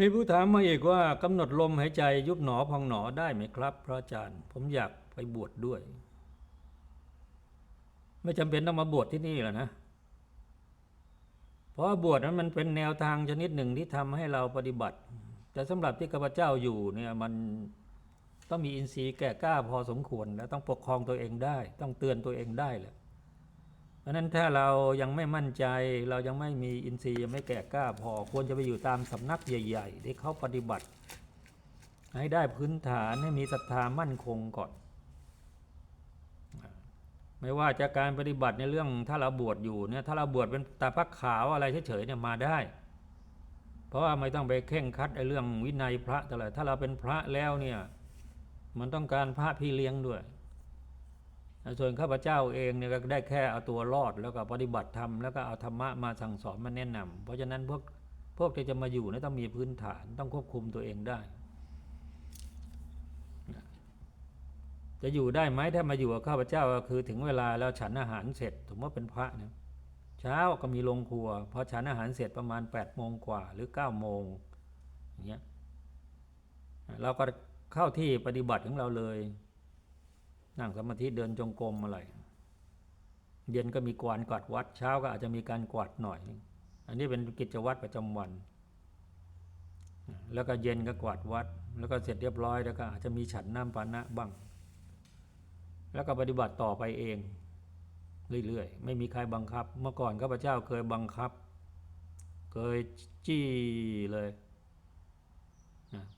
มีผู้ถามมาอีกว่ากำหนดลมหายใจยุบหนอพองหนอได้ไหมครับ พระอาจารย์ ผมอยากไปบวชดด้วย ไม่จำเป็นต้องมาบวชที่นี่หละนะ เพราะบวชนั้นมันเป็นแนวทางชนิดหนึ่งที่ทำให้เราปฏิบัติ แต่สำหรับที่ข้าพเจ้าอยู่เนี่ยมันต้องมีอินทรีย์แก่กล้าพอสมควร แล้วต้องปกครองตัวเองได้ ต้องเตือนตัวเองได้แหละ ราะนั้นถ้าเรายังไม่มั่นใจเรายังไม่มีอินทรีย์ยังไม่แก่กล้าพอควรจะไปอยู่ตามสำนักใหญ่ ๆ ที่เขาปฏิบัติ ให้ได้พื้นฐานให้มีศรัทธามั่นคงก่อน ไม่ว่าจะการปฏิบัติในเรื่องถ้าเราบวชอยู่เนี่ยถ้าเราบวชเป็นตาพักขาวอะไรเฉยๆเนี่ยมาได้ เพราะว่าไม่ต้องไปเข่งคัดไอ้เรื่องวินัยพระแต่ละถ้าเราเป็นพระแล้วเนี่ยมันต้องการพระพี่เลี้ยงด้วย ส่วนข้าพเจ้าเองเนี่ยก็ได้แค่เอาตัวรอดแล้วก็ปฏิบัติธรรมแล้วก็เอาธรรมะมาสั่งสอนมาแนะนำเพราะฉะนั้นพวกพวกที่จะมาอยู่นี่ต้องมีพื้นฐานต้องควบคุมตัวเองได้ จะอยู่ได้ไหมถ้ามาอยู่กับข้าพเจ้าก็คือถึงเวลาแล้วฉันอาหารเสร็จถือว่าเป็นพระเนี่ยเช้าก็มีโรงครัวพอฉันอาหารเสร็จประมาณ8ปดโมงกว่าหรือ9ก้าโมงอย่างเงี้ยเราก็เข้าที่ปฏิบัติของเราเลย นั่งสมาธิเดินจงกรมอะไร เย็นก็มีกวาดกวาดวัดเช้าก็อาจจะมีการกวาดหน่อยนึงอันนี้เป็นกิจวัตรประจำวัน แล้วก็เย็นก็กวาดวัด แล้วก็เสร็จเรียบร้อยแล้วก็อาจจะมีฉันน้ำปานะบ้าง แล้วก็ปฏิบัติต่อไปเอง เรื่อยๆ ไม่มีใครบังคับ เมื่อก่อนข้าพเจ้าเคยบังคับ เคยจี้เลย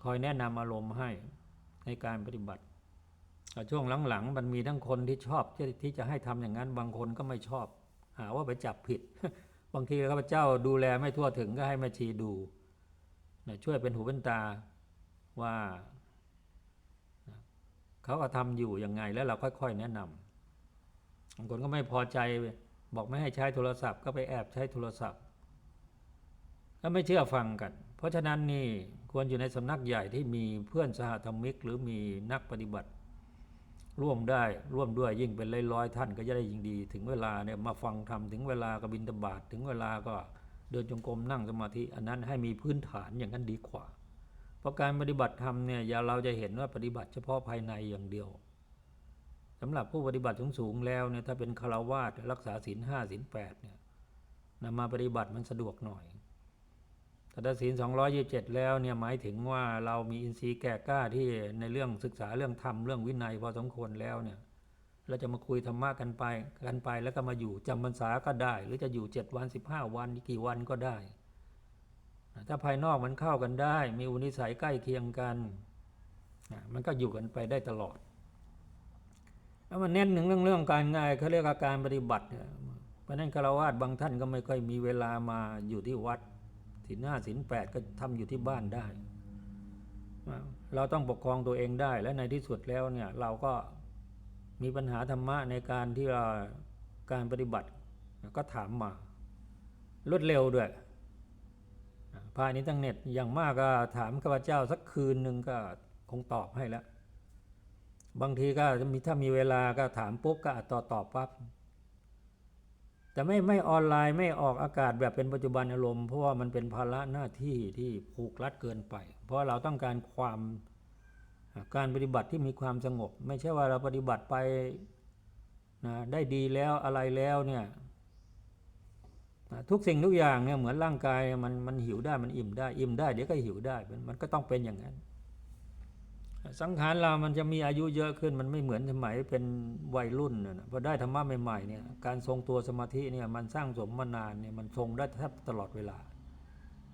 คอยแนะนำอารมณ์ให้ในการปฏิบัติ ช่วงหลังๆ มันมีทั้งคนที่ชอบที่จะให้ทำอย่างนั้น บางคนก็ไม่ชอบ หาว่าไปจับผิด บางทีข้าพเจ้าดูแลไม่ทั่วถึงก็ให้แม่ชีดูนะช่วยเป็นหูเป็นตาว่าเขาก็ทำอยู่ยังไงแล้วเราค่อยๆแนะนำบางคนก็ไม่พอใจบอกไม่ให้ใช้โทรศัพท์ ก็ไปแอบใช้โทรศัพท์แล้วไม่เชื่อฟังกัน เพราะฉะนั้นนี่ควรอยู่ในสำนักใหญ่ที่มีเพื่อนสหธรรมิก หรือมีนักปฏิบัติ ร่วมได้ร่วมด้วยยิ่งเป็นร้อยๆท่านก็จะได้ยิ่งดี ถึงเวลาเนี่ยมาฟังธรรมถึงเวลาก็บินตบาทถึงเวลาก็เดินจงกรมนั่งสมาธิอันนั้นให้มีพื้นฐานอย่างนั้นดีกว่า เพราะการปฏิบัติธรรมเนี่ยอย่าเราจะเห็นว่าปฏิบัติเฉพาะภายในอย่างเดียวสำหรับผู้ปฏิบัติสูงๆแล้วเนี่ยถ้าเป็นคารวาสรักษาศีลห้าศีลแปดเนี่ยนำมาปฏิบัติมันสะดวกหน่อย ถ้าศีล227 แล้วเนี่ยหมายถึงว่าเรามีอินทรีย์แก่กล้าที่ในเรื่องศึกษาเรื่องธรรมเรื่องวินัยพอสมควรแล้วเนี่ยเราจะมาคุยธรรมะกันไปกันไปแล้วก็มาอยู่จำพรรษาก็ได้ หรือจะอยู่ 7 วัน 15 วันกี่วันก็ได้ ถ้าภายนอกมันเข้ากันได้ มีอุนิสัยใกล้เคียงกันมันก็อยู่กันไปได้ตลอดแล้วมันเน้นถึงเรื่องเรื่องการงานเขาเรียกว่าการปฏิบัติเนี่ยเพราะนั้นคารวะบางท่านก็ไม่ค่อยมีเวลามาอยู่ที่วัด ศีลห้าศีลแปดก็ทำอยู่ที่บ้านได้ เราต้องปกครองตัวเองได้และในที่สุดแล้วเนี่ยเราก็มีปัญหาธรรมะในการที่เราการปฏิบัติก็ถามมารวดเร็วด้วยภายในตั้งเน็ตอย่างมากก็ถามข้าพเจ้าสักคืนหนึ่งก็คงตอบให้แล้ว บางทีก็มีถ้ามีเวลาก็ถามปุ๊บก็ตอบตอบปั๊บ แต่ไม่ไม่ออนไลน์ไม่ออกอากาศแบบเป็นปัจจุบันอารมณ์เพราะว่ามันเป็นภาระหน้าที่ที่ผูกรัดเกินไป เพราะเราต้องการความการปฏิบัติที่มีความสงบ ไม่ใช่ว่าเราปฏิบัติไปนะได้ดีแล้วอะไรแล้วเนี่ยทุกสิ่งทุกอย่างเนี่ยเหมือนร่างกายมันมันหิวได้มันอิ่มได้อิ่มได้เดี๋ยวก็หิวได้มันก็ต้องเป็นอย่างนั้น สังขารเรามันจะมีอายุเยอะขึ้น มันไม่เหมือนสมัยเป็นวัยรุ่นนะพอได้ธรรมะใหม่ๆเนี่ยการทรงตัวสมาธิเนี่ยมันสร้างสมมานานเนี่ยมันทรงได้แทบตลอดเวลา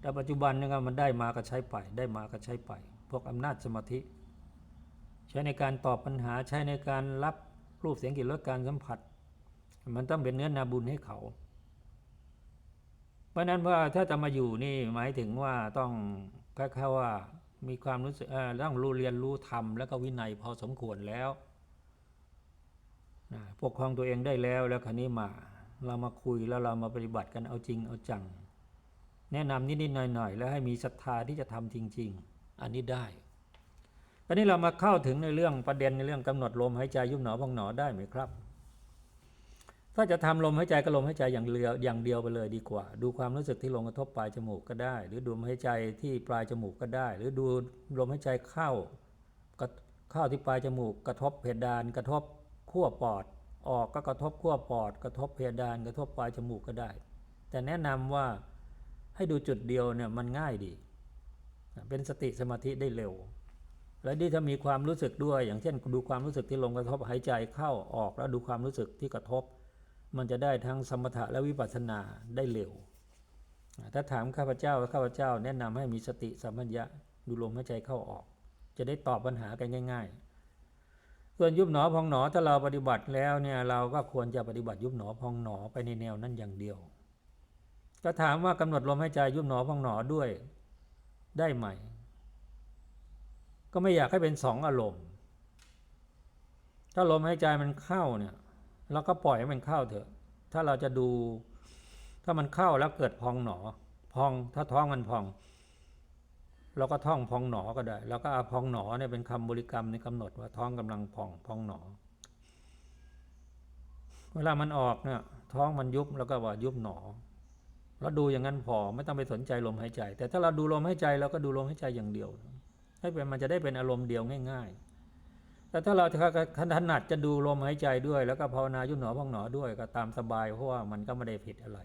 แต่ปัจจุบันเนี่ยมันได้มาก็ใช้ไป ได้มาก็ใช้ไป พวกอำนาจสมาธิ ใช้ในการตอบปัญหาใช้ในการรับรูปเสียงกลิ่นรสการสัมผัส มันต้องเป็นเนื้อนาบุญให้เขา เพราะนั้นว่าถ้าจะมาอยู่นี่หมายถึงว่าต้องแคล้ายๆว่า มีความรู้สึกต้องรู้เรียนรู้ธรรมแล้วก็วินัยพอสมควรแล้วปกครองตัวเองได้แล้วแล้วคันนี้มาเรามาคุยแล้วเรามาปฏิบัติกันเอาจริงเอาจัง แนะนำนิดๆหน่อยๆ แล้วให้มีศรัทธาที่จะทำจริง ๆ อันนี้ได้ตอนนี้เรามาเข้าถึงในเรื่องประเด็นในเรื่องกำหนดลมหายใจยุบหนอพองหนอได้ไหมครับ ถ้าจะทำลมหายใจก็ลมหายใจอย่างเดียวอย่างเดียวไปเลยดีกว่า ดูความรู้สึกที่ลงกระทบปลายจมูกก็ได้ หรือดูลมหายใจที่ปลายจมูกก็ได้ หรือดูลมหายใจเข้าเข้าที่ปลายจมูก กระทบเพดาน กระทบขั้วปอด ออกก็กระทบขั้วปอด กระทบเพดาน กระทบปลายจมูกก็ได้ แต่แนะนำว่าให้ดูจุดเดียวเนี่ยมันง่ายดี เป็นสติสมาธิได้เร็ว และที่ถ้ามีความรู้สึกด้วย อย่างเช่น ดูความรู้สึกที่ลงกระทบหายใจเข้าออกแล้วดูความรู้สึกที่กระทบ มันจะได้ทั้งสมถะและวิปัสสนาได้เร็ว ถ้าถามข้าพเจ้าข้าพเจ้าแนะนำให้มีสติสัมปัญญะดูลมหายใจเข้าออก จะได้ตอบปัญหากันง่าย ๆ ส่วนยุบหนอพองหนอถ้าเราปฏิบัติแล้วเนี่ยเราก็ควรจะปฏิบัติยุบหนอพองหนอไปในแนวนั้นอย่างเดียว ก็ถามว่ากำหนดลมหายใจยุบหนอพองหนอด้วยได้ไหม ก็ไม่อยากให้เป็นสองอารมณ์ ถ้าลมหายใจมันเข้าเนี่ย เราก็ปล่อยให้มันเข้าเถอะ ถ้าเราจะดู ถ้ามันเข้าแล้วเกิดพองหนอ พองถ้าท้องมันพอง เราก็ท่องพองหนอก็ได้ แล้วก็เอาพองหนอเนี่ยเป็นคำบริกรรมในกำหนดว่าท้องกำลังพองพองหนอ เวลามันออกเนี่ยท้องมันยุบแล้วก็ว่ายุบหนอเราดูอย่างนั้นพอไม่ต้องไปสนใจลมหายใจ แต่ถ้าเราดูลมหายใจเราก็ดูลมหายใจอย่างเดียวให้เป็นมันจะได้เป็นอารมณ์เดียวง่าย ๆ แต่ถ้าเราถนัดจะดูลมหายใจด้วย แล้วก็ภาวนายุบหนอพองหนอด้วยก็ตามสบายเพราะว่ามันก็ไม่ได้ผิดอะไร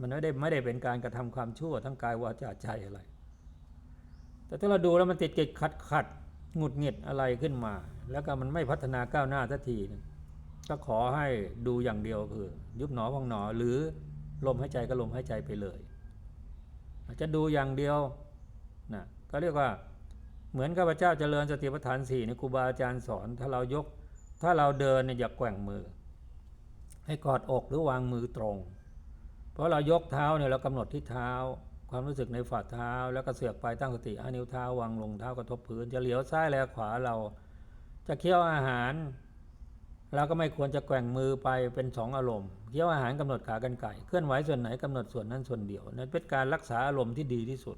มันไม่ได้ไม่ได้เป็นการกระทำความชั่วทั้งกายวาจาใจอะไร แต่ถ้าเราดูแล้วมันติดจิตขัดขัดหงุดหงิดอะไรขึ้นมา แล้วก็มันไม่พัฒนาก้าวหน้าสักทีก็ขอให้ดูอย่างเดียวคือ ยุบหนอพองหนอหรือลมหายใจก็ลมหายใจไปเลย อาจจะดูอย่างเดียวนะก็เรียกว่า เหมือนข้าพเจ้าเจริญสติปัฏฐานสี่ในครูบาอาจารย์สอน ถ้าเรายก ถ้าเราเดินเนี่ยอย่าแกว่งมือ ให้กอดอกหรือวางมือตรง เพราะเรายกเท้าเนี่ยเรากำหนดที่เท้า ความรู้สึกในฝ่าเท้า แล้วก็เสือกไปตั้งสติอานิ้วเท้าวางลงเท้ากระทบพื้น จะเหลียวซ้ายแลขวาเรา จะเคี้ยวอาหารเราก็ไม่ควรจะแกว่งมือไปเป็นสองอารมณ์เคี้ยวอาหารกำหนดขากรรไก่เคลื่อนไหวส่วนไหนกำหนดส่วนนั้นส่วนเดียวนั่นเป็นการรักษาอารมณ์ที่ดีที่สุด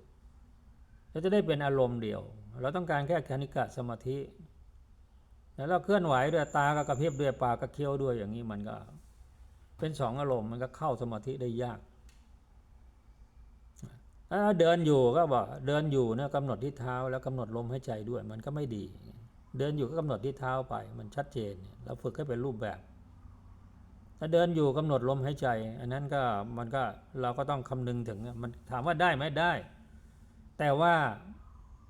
เราจะได้เป็นอารมณ์เดียว เราต้องการแค่คณิกะสมาธิ แล้วเราเคลื่อนไหวด้วยตาก็กระพริบด้วยปากก็เคี้ยวด้วยอย่างนี้มันก็ เป็นสองอารมณ์มันก็เข้าสมาธิได้ยากเดินอยู่ก็บอกเดินอยู่เนี่ยกำหนดที่เท้าแล้วกำหนดลมหายใจด้วย มันก็ไม่ดี เดินอยู่ก็กำหนดที่เท้าไป มันชัดเจนเราฝึกให้เป็นรูปแบบถ้าเดินอยู่กำหนดลมหายใจ อันนั้นก็มันก็เราก็ต้องคำนึงถึงมันถามว่าได้ไหมได้ แต่ว่า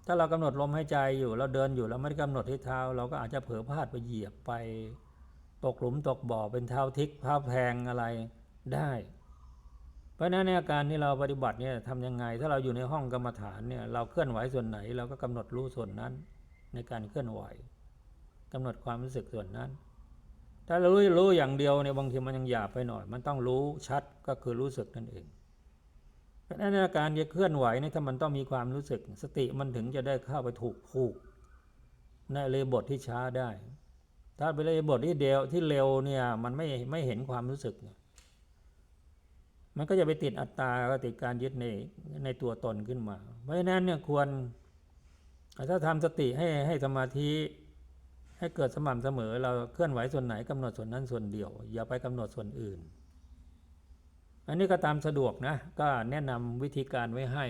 ถ้าเรากำหนดลมหายใจอยู่ เราเดินอยู่เราไม่ได้กำหนดที่เท้า เราก็อาจจะเผลอพลาดไปเหยียบไป ตกหลุมตกบ่อเป็นเท้าทิกเท้าแพงอะไรได้ เพราะฉะนั้นในอาการที่เราปฏิบัติเนี่ยทำยังไง ถ้าเราอยู่ในห้องกรรมฐานเนี่ยเราเคลื่อนไหวส่วนไหน เราก็กำหนดรู้ส่วนนั้นในการเคลื่อนไหวกำหนดความรู้สึกส่วนนั้น ถ้าเรารู้รู้อย่างเดียวเนี่ยบางทีมันยังหยาบไปหน่อย มันต้องรู้ชัดก็คือรู้สึกนั่นเอง เพราะนั้นการจะเคลื่อนไหวนี่ถ้ามันต้องมีความรู้สึก สติมันถึงจะได้เข้าไปถูกผูกในเลยบทที่ช้าได้ ถ้าไปเลยบทที่เดียวที่เร็วเนี่ยมันไม่ไม่เห็นความรู้สึก มันก็จะไปติดอัตตาก็ติดการยึดในในตัวตนขึ้นมา เพราะฉะนั้นเนี่ยควรถ้าทำสติให้ให้สมาธิให้เกิดสม่ำเสมอ เราเคลื่อนไหวส่วนไหนกำหนดส่วนนั้นส่วนเดียว อย่าไปกำหนดส่วนอื่น อันนี้ก็ตามสะดวกนะ ก็แนะนำวิธีการไว้ให้